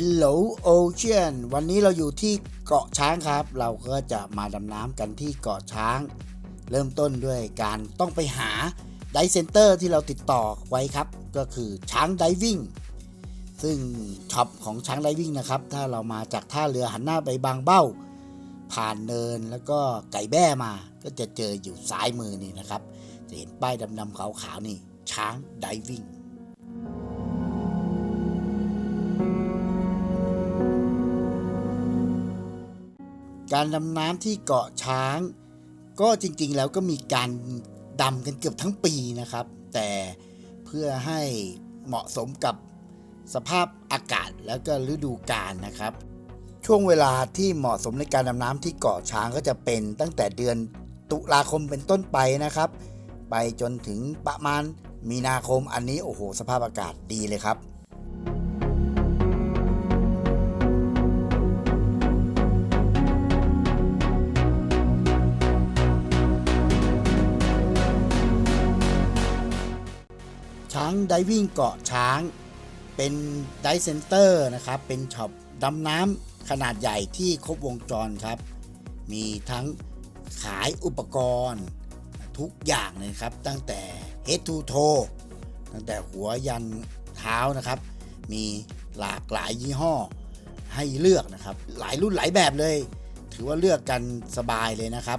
Hello Ocean วันนี้เราอยู่ที่เกาะช้างครับ เราก็จะมาดำน้ำกันที่เกาะช้าง เริ่มต้นด้วยการต้องไปหาไดเซนเตอร์ที่เราติดต่อไว้ครับ ก็คือช้างไดวิ่งซึ่งช็อปของช้างไดวิ่งนะครับ ถ้าเรามาจากท่าเรือหันหน้าไปบางเบ้า ผ่านเนินแล้วก็ไก่แบ้มา ก็จะเจออยู่ซ้ายมือนี่นะครับ จะเห็นป้ายดำๆขาวๆนี่ช้างไดวิ่ง การดำน้ำที่เกาะช้าง ก็จริงๆแล้วก็มีการดำกันเกือบทั้งปีนะครับ แต่เพื่อให้เหมาะสมกับสภาพอากาศแล้วก็ฤดูกาลนะครับ ช่วงเวลาที่เหมาะสมในการดำน้ำที่เกาะช้างก็จะเป็นตั้งแต่เดือนตุลาคมเป็นต้นไปนะครับ ไปจนถึงประมาณมีนาคมอันนี้โอ้โห สภาพอากาศดีเลยครับ ช้งไดวิ่งเกาะช้าง เป็นไดเซนเตอร์นะครับ เป็นช็อปดำน้ำขนาดใหญ่ที่ครบวงจรครับ มีทั้งขายอุปกรณ์ทุกอย่างเลยครับ ตั้งแต่ head to toe ตั้งแต่หัวยันเท้านะครับ มีหลากหลายยี่ห้อให้เลือกนะครับ หลายรุ่นหลายแบบเลย ถือว่าเลือกกันสบายเลยนะครับ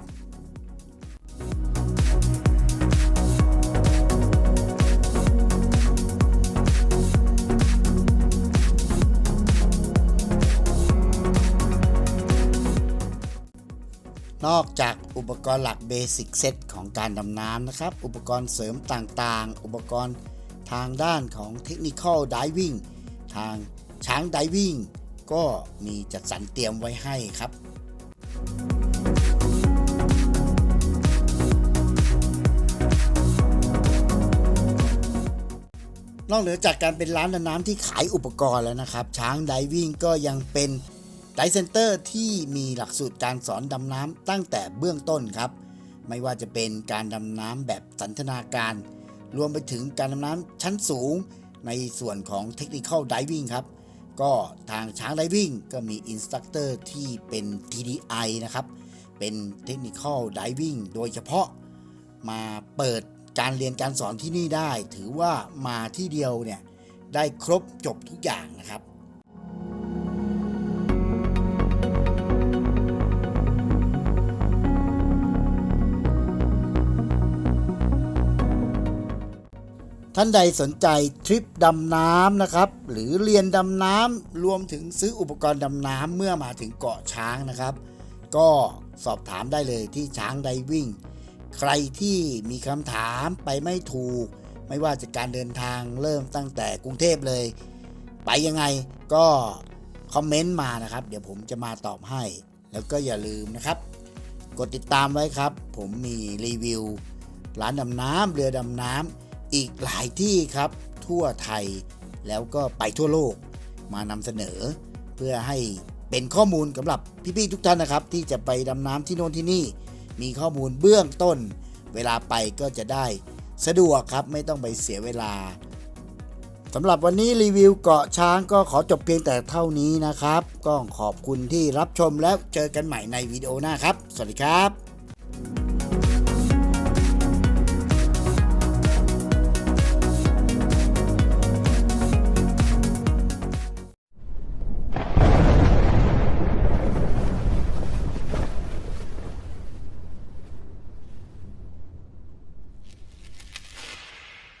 นอกจากอุปกรณ์หลักเบสิกเซตของการดำน้ำนะครับ อุปกรณ์เสริมต่างๆ อุปกรณ์ทางด้านของเทคนิคอลดิวิ่งทางช้างดิวิ่งก็มีจัดสรรเตรียมไว้ให้ครับ นอกเหนือจากการเป็นร้านดำน้ำที่ขายอุปกรณ์แล้วนะครับ ช้างไดวิ่งก็ยังเป็น ไดเซนเตอร์ที่มีหลักสูตรการสอนดำน้ำตั้งแต่เบื้องต้นครับ ไม่ว่าจะเป็นการดำน้ำแบบสันทนาการ รวมไปถึงการดำน้ำชั้นสูง ในส่วนของเทคนิคอลดิวิ่งครับ ก็ทางช้างไดวิ่งก็มีอินสตัคเตอร์ที่เป็น TDI นะครับ เป็นเทคนิคอลดิวิ่งโดยเฉพาะมาเปิดการเรียนการสอนที่นี่ได้ ถือว่ามาที่เดียวเนี่ยได้ครบจบทุกอย่างนะครับ ท่านใดสนใจทริปดำน้ำนะครับ หรือเรียนดำน้ำรวมถึงซื้ออุปกรณ์ดำน้ำเมื่อมาถึงเกาะช้างนะครับ ก็สอบถามได้เลยที่ช้างไดวิ่ง ใครที่มีคำถามไปไม่ถูก ไม่ว่าจะการเดินทางเริ่มตั้งแต่กรุงเทพเลย ไปยังไงก็คอมเมนต์มานะครับ เดี๋ยวผมจะมาตอบให้ แล้วก็อย่าลืมนะครับ กดติดตามไว้ครับ ผมมีรีวิวร้านดำน้ำเรือดำน้ำ อีกหลายที่ครับ ทั่วไทยแล้วก็ไปทั่วโลกมานำเสนอ เพื่อให้เป็นข้อมูลสำหรับพี่ๆทุกท่านนะครับ ที่จะไปดำน้ำที่โน่นที่นี่ มีข้อมูลเบื้องต้น เวลาไปก็จะได้สะดวกครับไม่ต้องไปเสียเวลาสำหรับวันนี้รีวิวเกาะช้างก็ขอจบเพียงแต่เท่านี้นะครับ ก็ขอบคุณที่รับชมแล้วเจอกันใหม่ในวิดีโอหน้าครับ สวัสดีครับ